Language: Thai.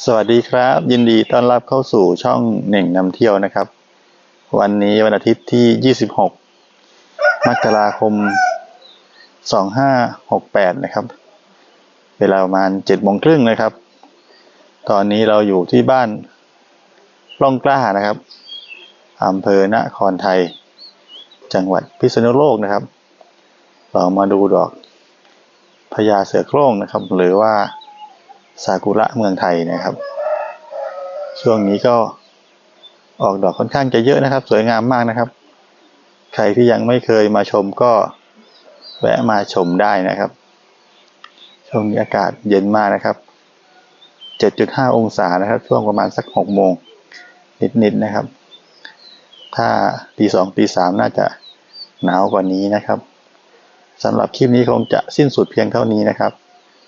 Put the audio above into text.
สวัสดีครับ ยินดีต้อนรับเข้าสู่ช่องเหน่งนำเที่ยวนะครับ วันนี้วันอาทิตย์ที่ 26 มกราคม 2568 นะครับ เวลาประมาณ7โมงครึ่งนะครับ ตอนนี้เราอยู่ที่บ้านร่องกล้านะครับอำเภอนครไทย จังหวัดพิษณุโลกนะครับ เรามาดูดอกพญาเสือโคร่งนะครับ หรือว่า ซากุระเมืองไทยนะครับ ช่วงนี้ก็ออกดอกค่อนข้างจะเยอะนะครับ สวยงามมากนะครับ ใครที่ยังไม่เคยมาชมก็แวะมาชมได้นะครับ ช่วงนี้อากาศเย็นมากนะครับ 7.5 องศานะครับ ช่วงประมาณสัก 6 โมงนิดๆนะครับ ถ้าตีสองตีสามน่าจะหนาวกว่านี้นะครับสำหรับคลิปนี้คงจะสิ้นสุดเพียงเท่านี้นะครับ